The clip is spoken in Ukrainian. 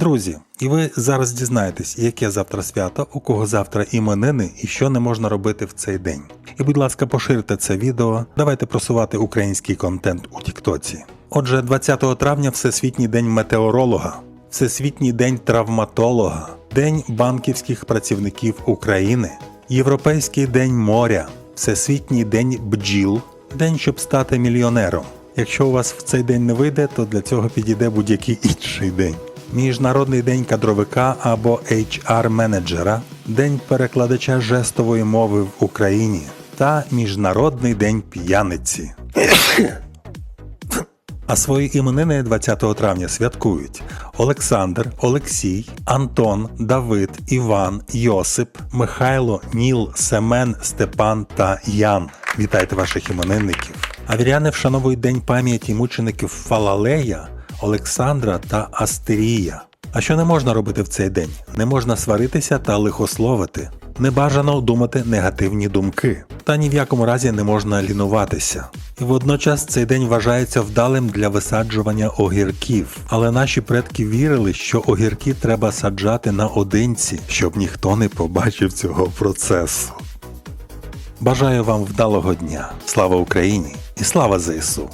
Друзі, і ви зараз дізнаєтесь, яке завтра свято, у кого завтра іменини і що не можна робити в цей день. І, будь ласка, поширте це відео. Давайте просувати український контент у Тіктоці. Отже, 20 травня Всесвітній день метеоролога, Всесвітній день травматолога, День банківських працівників України, Європейський день моря, Всесвітній день бджіл, день, щоб стати мільйонером. Якщо у вас в цей день не вийде, то для цього підійде будь-який інший день. Міжнародний день кадровика або HR-менеджера, День перекладача жестової мови в Україні та Міжнародний день п'яниці. А свої іменини 20 травня святкують Олександр, Олексій, Антон, Давид, Іван, Йосип, Михайло, Ніл, Семен, Степан та Ян. Вітайте ваших іменинників. А віряни вшановують День пам'яті мучеників Фалалея, Олександра та Астерія. А що не можна робити в цей день? Не можна сваритися та лихословити. Не бажано думати негативні думки, та ні в якому разі не можна лінуватися. І водночас цей день вважається вдалим для висаджування огірків. Але наші предки вірили, що огірки треба саджати наодинці, щоб ніхто не побачив цього процесу. Бажаю вам вдалого дня. Слава Україні і слава ЗСУ!